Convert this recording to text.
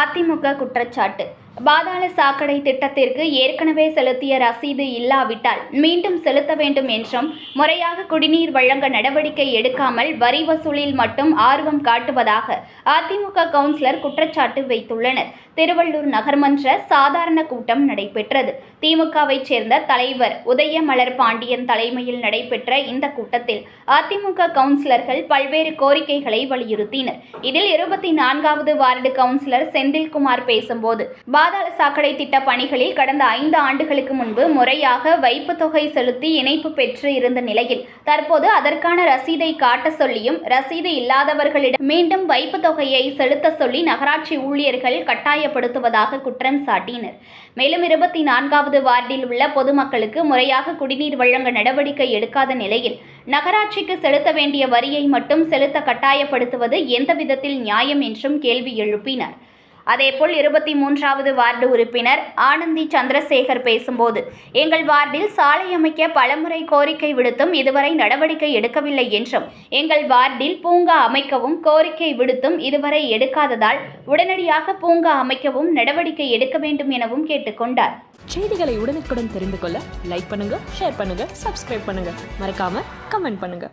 அதிமுக குற்றச்சாட்டு. பாதாள சாக்கடை திட்டத்திற்கு ஏற்கனவே செலுத்திய ரசீது இல்லாவிட்டால் மீண்டும் செலுத்த வேண்டும் என்றும் முறையாக குடிநீர் வழங்க நடவடிக்கை எடுக்காமல் வரி வசூலில் மட்டும் ஆர்வம் காட்டுவதாக அதிமுக கவுன்சிலர் குற்றச்சாட்டு வைத்துள்ளனர். திருவள்ளூர் நகர்மன்ற சாதாரண கூட்டம் நடைபெற்றது. திமுகவைச் சேர்ந்த தலைவர் உதயமலர் பாண்டியன் தலைமையில் நடைபெற்ற இந்த கூட்டத்தில் அதிமுக கவுன்சிலர்கள் பல்வேறு கோரிக்கைகளை வலியுறுத்தினர். இதில் இருபத்தி நான்காவது வார்டு கவுன்சிலர் செந்தில்குமார் பேசும்போது பாதாள சாக்கடை திட்ட பணிகளில் கடந்த ஐந்து ஆண்டுகளுக்கு முன்பு முறையாக வைப்பு தொகை செலுத்தி இணைப்பு பெற்று இருந்த நிலையில் தற்போது அதற்கான ரசீதை காட்ட சொல்லியும் ரசீது இல்லாதவர்களிடம் மீண்டும் வைப்பு தொகையை செலுத்த சொல்லி நகராட்சி ஊழியர்கள் கட்டாயப்படுத்துவதாக குற்றம் சாட்டினர். மேலும் இருபத்தி நான்காவது வார்டில் உள்ள பொதுமக்களுக்கு முறையாக குடிநீர் வழங்க நடவடிக்கை எடுக்காத நிலையில் நகராட்சிக்கு செலுத்த வேண்டிய வரியை மட்டும் செலுத்த கட்டாயப்படுத்துவது எந்த விதத்தில் நியாயம் என்றும் கேள்வி எழுப்பினர். அதேபோல் இருபத்தி மூன்றாவது வார்டு உறுப்பினர் ஆனந்தி சந்திரசேகர் பேசும்போது எங்கள் வார்டில் சாலை அமைக்க பலமுறை கோரிக்கை விடுத்தும் இதுவரை நடவடிக்கை எடுக்கவில்லை என்றும் எங்கள் வார்டில் பூங்கா அமைக்கவும் கோரிக்கை விடுத்தும் இதுவரை எடுக்காததால் உடனடியாக பூங்கா அமைக்கவும் நடவடிக்கை எடுக்க வேண்டும் எனவும் கேட்டுக்கொண்டார் செய்திகளை உடனுக்குடன் தெரிந்து கொள்ள லைக் பண்ணுங்க ஷேர் பண்ணுங்க சப்ஸ்கிரைப் பண்ணுங்க. மறக்காம கமெண்ட் பண்ணுங்க.